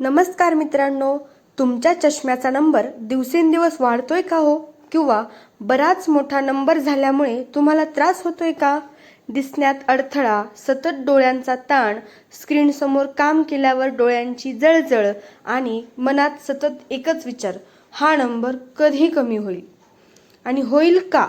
नमस्कार मित्रांनो तुमच्या चष्म्याचा नंबर दिवसेंदिवस वाढतोय का हो? किंवा बराच मोठा नंबर झाल्यामुळे तुम्हाला त्रास होतोय का? दिसण्यात अडथळा सतत डोळ्यांचा ताण स्क्रीनसमोर काम केल्यावर डोळ्यांची जळजळ आणि मनात सतत एकच विचार हा नंबर कधी कमी होईल? आणि होईल का?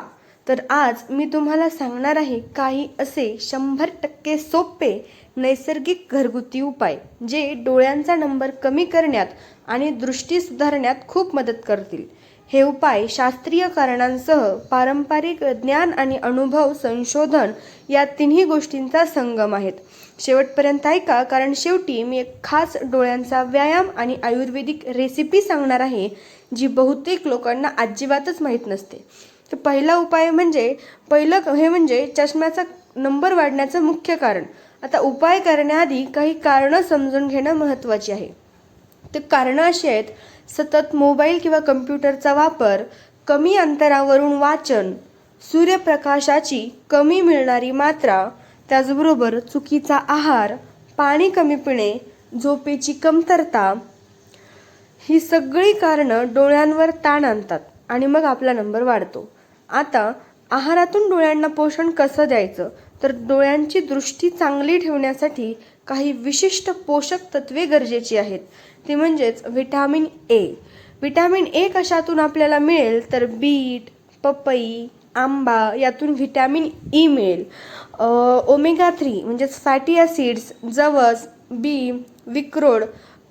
तर आज मी तुम्हाला सांगणार आहे काही असे शंभर टक्के सोपे नैसर्गिक घरगुती उपाय जे डोळ्यांचा नंबर कमी करण्यात आणि दृष्टी सुधारण्यात खूप मदत करतील. हे उपाय शास्त्रीय कारणांसह पारंपरिक ज्ञान आणि अनुभव संशोधन या तिन्ही गोष्टींचा संगम आहेत. शेवटपर्यंत ऐका कारण शेवटी मी एक खास डोळ्यांचा व्यायाम आणि आयुर्वेदिक रेसिपी सांगणार आहे जी बहुतेक लोकांना अजिबातच माहीत नसते. तर पहिला उपाय म्हणजे पहिलं हे म्हणजे चष्म्याचा नंबर वाढण्याचं मुख्य कारण. आता उपाय करण्याआधी काही कारणं समजून घेणं महत्त्वाची आहे. तर कारणं अशी आहेत सतत मोबाईल किंवा कम्प्युटरचा वापर कमी अंतरावरून वाचन सूर्यप्रकाशाची कमी मिळणारी मात्रा त्याचबरोबर चुकीचा आहार पाणी कमी पिणे झोपेची कमतरता ही सगळी कारणं डोळ्यांवर ताण आणतात आणि मग आपला नंबर वाढतो. आता आहारातून डोळ्यांना पोषण कसं द्यायचं? तर डोळ्यांची दृष्टी चांगली ठेवण्यासाठी काही विशिष्ट पोषक तत्वे गरजेची आहेत. ती म्हणजेच व्हिटॅमिन ए. व्हिटॅमिन ए कशातून आपल्याला मिळेल? तर बीट पपई आंबा यातून व्हिटॅमिन ई मिळेल. ओमेगा थ्री म्हणजेच फॅटी ॲसिड्स जवस बी विक्रोड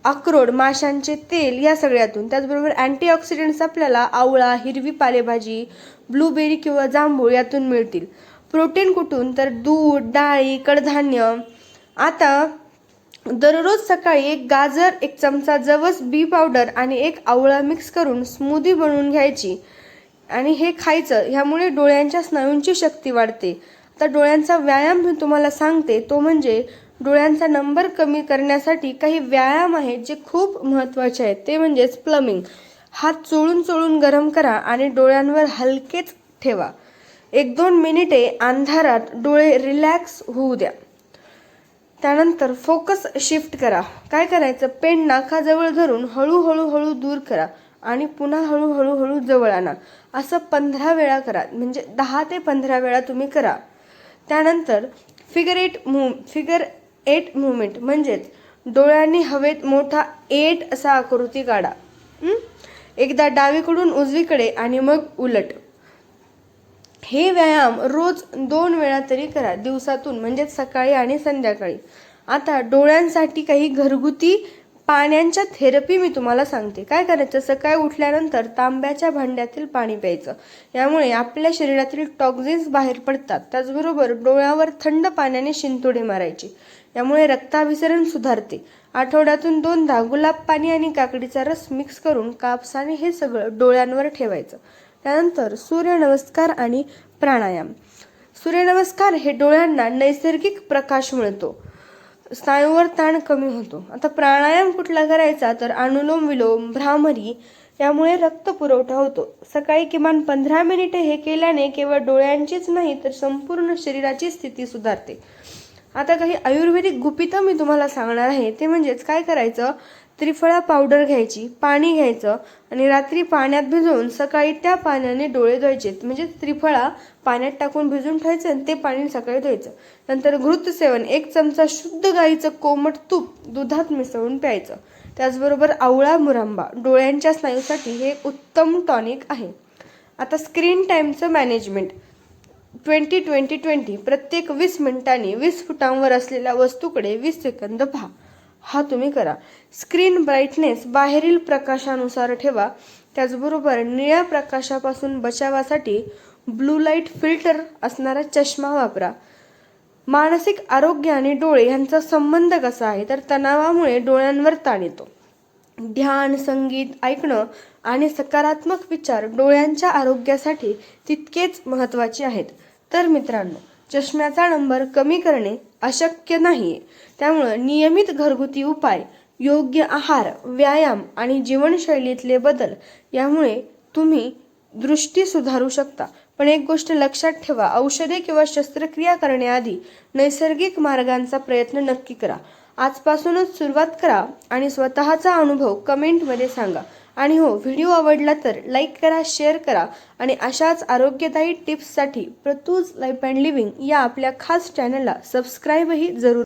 अक्रोड माशांचे तेल या सगळ्यातून. त्याचबरोबर अँटीऑक्सिडंट्स आपल्याला आवळा हिरवी पालेभाजी ब्लूबेरी किंवा जांभूळ यातून मिळतील. प्रोटीन कुठून? तर दूध डाळी कडधान्य. आता दररोज सकाळी एक गाजर एक चमचा जवस बी पावडर आणि एक आवळा मिक्स करून स्मूदी बनवून घ्यायची. आणि हे खायचं ह्यामुळे डोळ्यांच्या स्नायूंची शक्ती वाढते. आता डोळ्यांचा व्यायाम मी तुम्हाला सांगते तो म्हणजे डोळ्यांचा नंबर कमी करण्यासाठी काही व्यायाम आहेत जे खूप महत्त्वाचे आहेत. ते म्हणजेच प्लमिंग हात चोळून चोळून गरम करा आणि डोळ्यांवर हलकेच ठेवा. एक दोन मिनिटे अंधारात डोळे रिलॅक्स होऊ द्या. त्यानंतर फोकस शिफ्ट करा. काय करायचं? पेन नाकाजवळ धरून हळूहळू हळू दूर करा आणि पुन्हा हळूहळू हळू जवळ आणा. असं पंधरा वेळा करा. म्हणजे दहा ते पंधरा वेळा तुम्ही करा. त्यानंतर figure eight move figure eight movement म्हणजेच डोळ्यांनी हवेत मोठा एट असा आकृती काढा. एकदा डावीकडून उजवीकडे आणि मग उलट. हे व्यायाम रोज दोन वेळा तरी करा दिवसातून म्हणजेच सकाळी आणि संध्याकाळी. आता डोळ्यांसाठी काही घरगुती पाण्याच्या थेरपी मी तुम्हाला सांगते. काय करायचं? सकाळी उठल्यानंतर तांब्याच्या भांड्यातील पाणी प्यायचं. यामुळे आपल्या शरीरातील टॉक्झिन्स बाहेर पडतात. त्याचबरोबर डोळ्यावर थंड पाण्याने शिंतोडे मारायचे. यामुळे रक्ताभिसरण सुधारते. आठवड्यातून दोनदा गुलाब पाणी आणि काकडीचा रस मिक्स करून कापसाने हे सगळं डोळ्यांवर ठेवायचं. त्यानंतर सूर्यनमस्कार आणि प्राणायाम. सूर्यनमस्कार हे डोळ्यांना नैसर्गिक प्रकाश मिळतो. स्नायूवर ताण कमी होतो. आता प्राणायाम कुठला करायचा तर अनुलोम विलोम भ्रामरी यामुळे रक्त पुरवठा होतो. सकाळी किमान पंधरा मिनिटे हे केल्याने केवळ डोळ्यांचीच नाही तर संपूर्ण शरीराची स्थिती सुधारते. आता काही आयुर्वेदिक गुपितं मी तुम्हाला सांगणार आहे. ते म्हणजेच काय करायचं? त्रिफळा पावडर घ्यायची पाणी घ्यायचं आणि रात्री पाण्यात भिजवून सकाळी त्या पाण्याने डोळे धुवायचेत म्हणजे त्रिफळा पाण्यात टाकून भिजून ठेवायचं आणि ते पाणी सकाळी धुवायचं. नंतर घृत सेवन एक चमचा शुद्ध गाईचं कोमट तूप दुधात मिसळून प्यायचं. त्याचबरोबर आवळा मुरांबा डोळ्यांच्या स्नायूसाठी हे उत्तम टॉनिक आहे. आता स्क्रीन टाईमचं मॅनेजमेंट. ट्वेंटी ट्वेंटी ट्वेंटी प्रत्येक वीस मिनिटांनी वीस फुटांवर असलेल्या वस्तूकडे वीस सेकंद पहा. हा तुम्ही करा. स्क्रीन ब्राईटनेस बाहेरील प्रकाशानुसार ठेवा. त्याचबरोबर निळ्या प्रकाशापासून बचावासाठी ब्लू लाइट फिल्टर असणारा चष्मा वापरा. मानसिक आरोग्य आणि डोळे यांचा संबंध कसा आहे? तर तणावामुळे डोळ्यांवर ताण येतो. ध्यान संगीत ऐकणं आणि सकारात्मक विचार डोळ्यांच्या आरोग्यासाठी तितकेच महत्त्वाचे आहेत. तर मित्रांनो चष्म्याचा नंबर कमी करणे अशक्य नाही. त्यामुळं नियमित घरगुती उपाय योग्य आहार व्यायाम आणि जीवनशैलीतले बदल यामुळे तुम्ही दृष्टी सुधारू शकता. पण एक गोष्ट लक्षात ठेवा औषधे किंवा शस्त्रक्रिया करण्याआधी नैसर्गिक मार्गांचा प्रयत्न नक्की करा. आजपासूनच सुरुवात करा आणि स्वतःचा अनुभव कमेंटमध्ये सांगा. आणि हो व्हिडिओ आवडला तर लाईक करा शेअर करा आणि अशाच आरोग्यदायी टिप्ससाठी प्रतूज लाईफ अँड लिव्हिंग या आपल्या खास चॅनलला सबस्क्राईबही जरूर